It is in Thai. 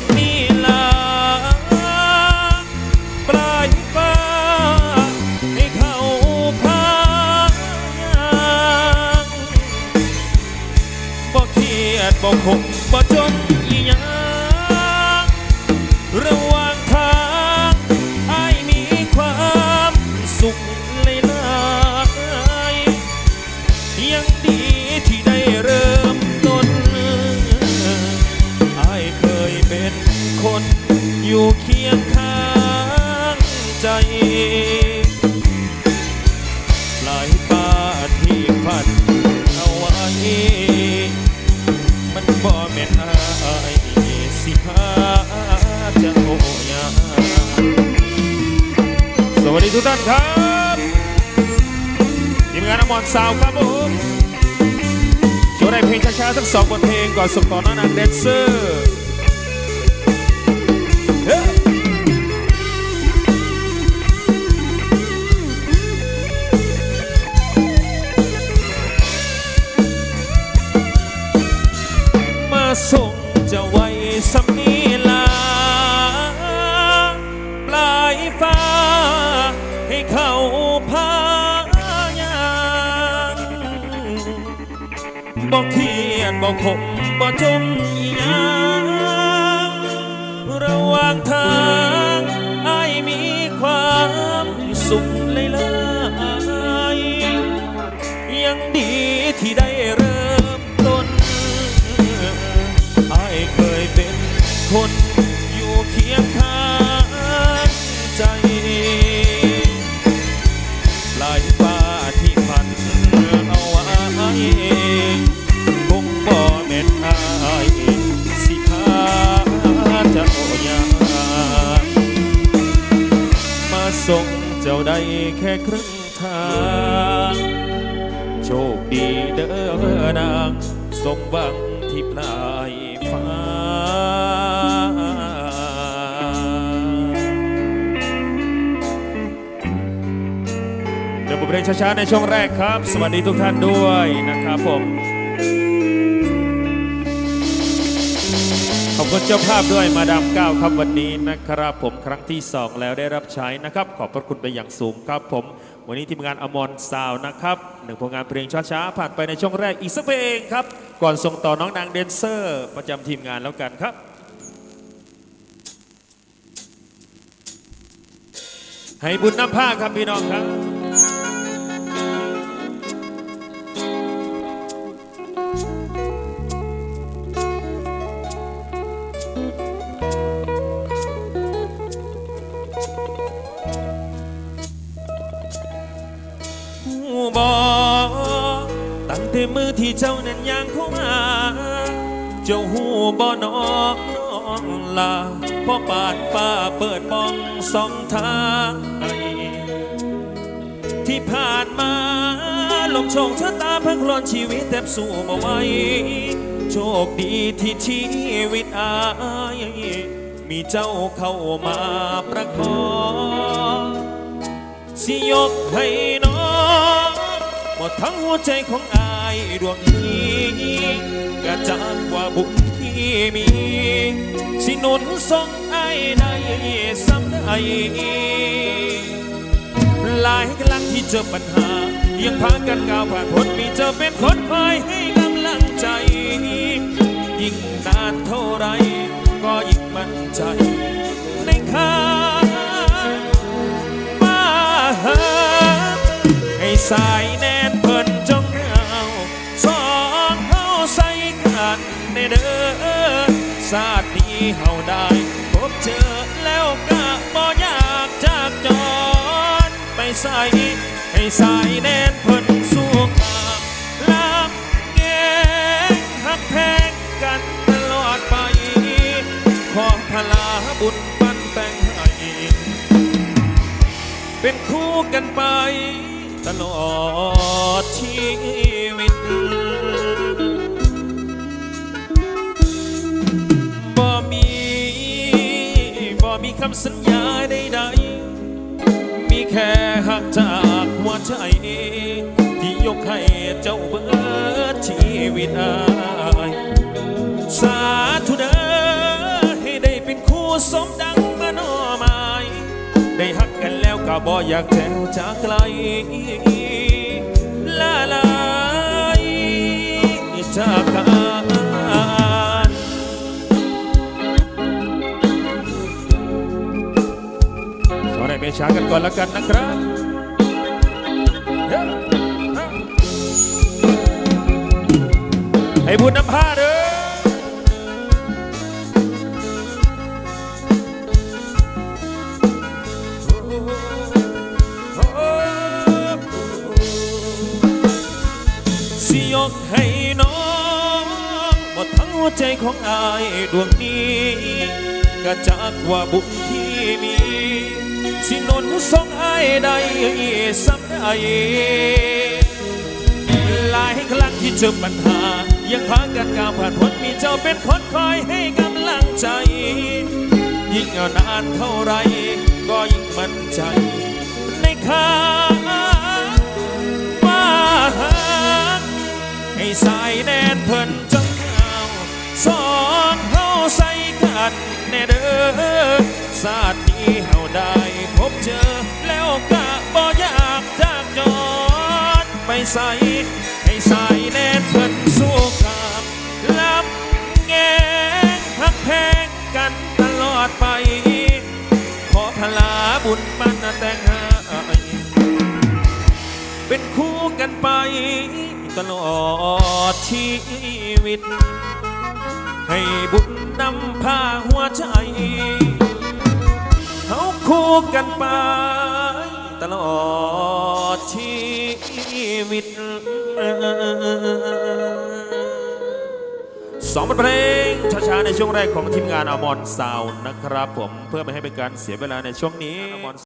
ำนีลาปลายฟ้าให้เขาพางบ่เครียดบ่คงบ่จนอีหยังระหว่างทางไอ้มีความสุข ใจหลายปาที่ฝันเอาไว้ มันบ่แม่นอายสิพาเจะโอยาสวัสดีทุกท่านครับทีมงานอมรสาวครับผมโชว์ได้เพลงช้าๆทั้งสองบทเพลงก่อนส่งต่อน้องนางแดนเซอร์ สำนีลา ปลายฟ้า ให้เขาพายางบอกเขียนบอกขมบอกจมยังระหว่างทาง ดีเด้อนางสมหวังที่ปลายฟ้า เดี๋ยวบทเพลงช้าๆ ในช่วงแรกครับ สวัสดีทุกท่านด้วยนะครับผม ขอบคุณเจ้าภาพด้วยมาดามก้าวครับวันนี้นะครับผมครั้งที่สองแล้วได้รับใช้นะครับ ขอบพระคุณไปอย่างสูงครับผม วันนี้ทีมงานอมรซาวน์นะครับหนึ่งผลงานเพลงช้าๆผ่านไปในช่วงแรกอีกสักเพลงครับ ก่อนส่งต่อน้องนางเดนเซอร์ ประจำทีมงานแล้วกันครับให้บุญน้ำผ้าครับพี่น้องครับ แต่มือที่เจ้านั้นย่างเข้ามา เจ้าหูบอนอน้องลาพ่อปาดฟ้าเปิดมองสองทางให้ที่ผ่านมาลมโชคชะตาพังหลอนชีวิตแทบสู้มาไหวโชคดีที่ชีวิตอายมีเจ้าเข้ามาประคองสิยกให้น้องหมดทั้งหัวใจของอา ดวงนี้กระจางกว่าบุญที่มี สินุนส่งอายได้สำได้หลายครั้งที่เจอปัญหา ยังพากันก้าวผ่านพ้นมีเจอเป็นคนคอย ในเด้อศาสตร์นี้เฮาได้ พบเจอแล้วก็บ่อยากจากจรไปใส่ให้สายแน่นเพิ่นสู้งามลามแกงหักแพงกันตลอดไป ขอพลาบุญปันแบ่งให้เป็นคู่กันไป ตลอดชีวิตำสัญญาใดๆมีแค่หักจากหัวใจที่ยกให้เจ้าเบิดชีวิตอายสาธุเด้อให้ได้เป็นคู่สมดังมโนหมายได้หักกันแล้วก็บ่อยากแจวจากไกลละลายจากกัน ได้เมชากันก่อนแล้วกันนะครับเฮ้ยให้บุญน้ำผ้าเด้อสิยกให้น้องหมดทั้งหัวใจของอายดวงนี้ก็จากว่าบุญที่มี สินุนส่งอายได้สักใดหลายครั้งที่เจอปัญหา ยังพากันก้าวผ่านพ้นมีเจ้าเป็นคนคอยให้กำลังใจ ยิ่งนานเท่าไร ก็ยิ่งมั่นใจ ในค่าว่าให้สายแน่นเพิ่นจังเอาสอนเฮา ใส่กันแน่เด้อศาสตร์นี้เฮาได้พบเจอ แล้วก็บ่อยากจากจอดไปใส่ให้ใสายแน่นเพิ่นสู้กับลับแงงหักแพงกันตลอดไป ขอพลาบุญมันแต่งหาเป็นคู่กันไป ตลอดชีวิต ให้บุญนำพาหัวใจเขาคู่กันไป ตลอดชีวิตสองบทเพลงช้าๆในช่วงแรกของทีมงานอมอนซาวนะครับผมเพื่อไม่ให้เป็นการเสียเวลาในช่วงนี้